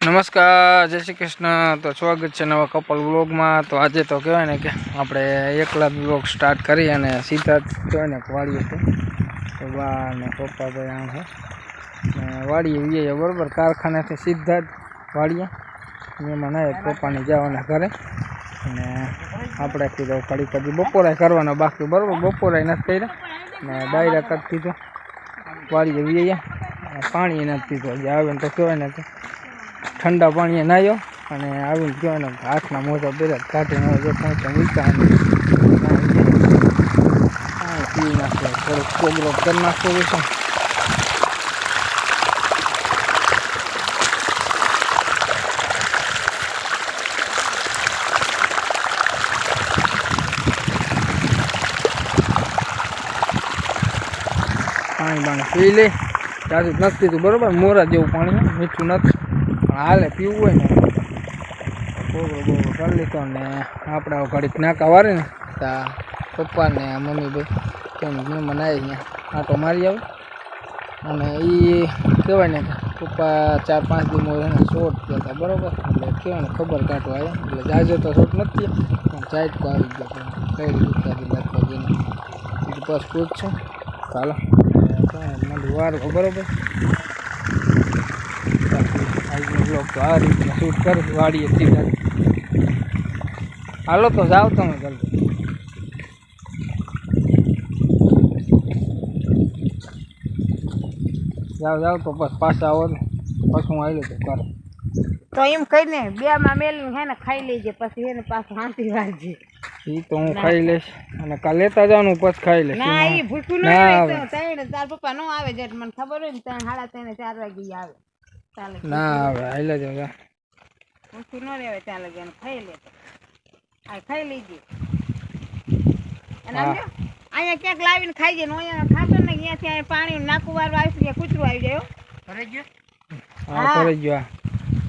નમસ્કાર, જય શ્રી કૃષ્ણ. તો સ્વાગત છે નવા કપલ વ્લોગમાં. તો આજે તો કહેવાય ને કે આપણે એકલા વ્લોગ સ્ટાર્ટ કરી અને સીધા જ કહેવાય ને વાળીએ તો બા ને પપ્પા ભાઈ આમ છે. ને વાડીએ જઈએ બરાબર. કારખાનેથી સીધા જ વાડીએ. એમાં ના પપ્પાની જવાના ઘરે. અને આપણે કીધું ઘડી કદી બપોરે કરવાના બાકી, બરાબર? બપોરે નથી કર્યા. ને ડાયરા કરી દીધું વાડીએ જઈએ પાણી નથી પીધું. હજી આવે ને તો કહેવાય ને કે ઠંડા પાણીએ નાહ્યો અને આવીને ગયો અને હાથના મોજા પહેલા કાઢીને જો પહોંચ્યા મૂકતા પી નાખ્યો થોડોક કોગરો કરી નાખતો છે પાણી બાણી પી લે. તાજું નથી પીધું બરોબર? મોરા જેવું પાણી, મીઠું નથી. પણ હાલે, પીવું હોય ને. બોલો બોગરો કરી લીધો ને. આપણે ઘડીક નાકા વારે ને. તા પપ્પા ને મમ્મી ભાઈ કેમ મહેમાન આવી અહીંયા. આટો મારી આવે. અને એ કહેવાય ને પપ્પા ચાર પાંચ દિવસ એને શોર્ટ ગયા હતા, બરાબર? એટલે કહેવાય ને, ખબર કાઢવા આવ્યા એટલે જાજો તો શોટ નથી પણ ચાઇટકો આવી ગયો. પણ કઈ રીતે એને બીજું બસ પૂછશું ચાલો. મને વાર બરોબર? તો આ રીતના શૂટ કરી વાડીએ સીધા હાલો તો જાઓ તમે જલ્દી. જાઓ જાઓ તો બસ પાછા આવો ને. પછી હું આવી તો કરો તો એમ કહીને બે માં મેલીને હે ને ખાઈ લેજે પછી એને પાછું હાંતી વાળજે. એ તો હું ખાઈ લઈશ અને કાલ લેતા જવાનું પછી ખાઈ લઈશ. ના એ ભૂખું ન આવે. તાર પપ્પા નો આવે જેટ મને ખબર હોય ને ત્રણ સાડા ત્રણ ચાર વાગે આવે. ના આવે હાલે જાઓ જા ન રહેવાય ચાલે કે એને ખાઈ લે. આ ખાઈ લેજે. અને અહીંયા ક્યાંક લાવીને ખાઈ જાય અહીંયા ખાતો ને અહીંયાથી અહીંયા પાણી નાખું વાળું આવી ત્યાં કૂતરું આવી જાય હો. ગયો? હા હા. ગયો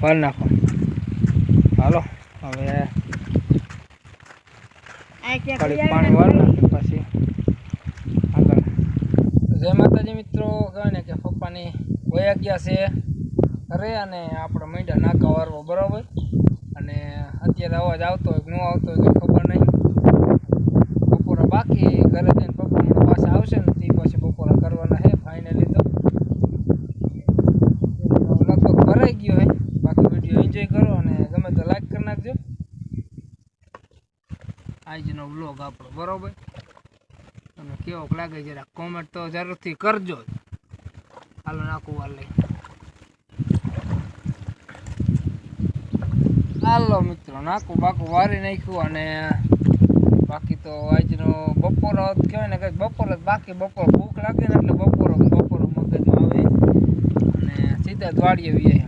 ભર નાખો. હાલો હવે અહીંયા ક્યાંક થોડીક લઈ પાણી વાર નાખી પછી આગળ. જય માતાજી મિત્રો કહેવાય ને કે પપ્પાની વયા ગયા છે. ઘરે અને આપણે મીંડા નાકા વારવો બરાબર. અને અત્યારે અવાજ આવતો હોય ન આવતો હોય કંઈ ખબર નહીં. બપોરે બાકી ઘરે જઈને પપ્પા પાસે આવશે ને તે પછી બપોરે કરવાના છે ફાઇનલી તો. લગભગ ભરાઈ ગયો હોય બાકી વીડિયો એન્જોય કરો અને ગમે તો લાઈક કરી નાખજો. આજનો વ્લોગ આપણો બરાબર. તમને કેવો લાગે જરા કોમેન્ટ તો જરૂરથી કરજો. હાલો, નાખું વાર લઈ હાલો મિત્રો, નાખું, બાકું વારી નાખ્યું અને બાકી તો આજનો બપોરો કહેવાય ને કંઈક બપોર બાકી, બપોર ભૂખ લાગે ને એટલે બપોરો બપોરો મગજમાં આવે. અને સીધા જ વાડીએ વીએ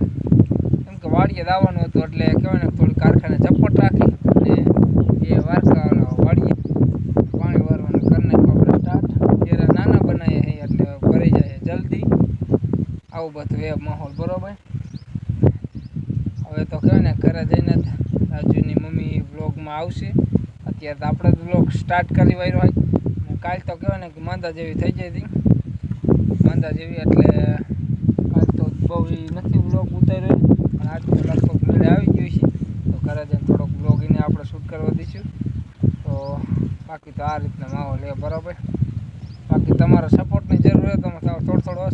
કેમ કે વાડીએ દાવાનું હતું એટલે કહેવાય ને થોડી કારખાને ચપટ રાખી અને એ વારકા વાડીએ પાણી વારવાનું કરી નાખ્યું. આપણે સ્ટાર્ટ ત્યારે નાના બનાવીએ એટલે ભરાઈ જાય જલ્દી. આવું બધું એ માહોલ બરોબર. હવે તો કહેવાય ને, ઘરે જઈને રાજુની મમ્મી વ્લોગમાં આવશે. અત્યારે તો આપણે વ્લોગ સ્ટાર્ટ કરી વાર્યો હોય. કાલ તો કહેવાય ને, કે માંદા જેવી થઈ જાય હતી. માંદા જેવી એટલે કાલ તો બહુ નથી વ્લોગ ઉતાર્યો. પણ આજ તો લગભગ મેળે આવી ગયું છે. તો ઘરે જઈને થોડોક વ્લોગ એને આપણે શૂટ કરવા દઈશું. તો બાકી તો આ રીતના માહોલ એ બરાબર? બાકી તમારા સપોર્ટની જરૂર હોય તો થોડો થોડો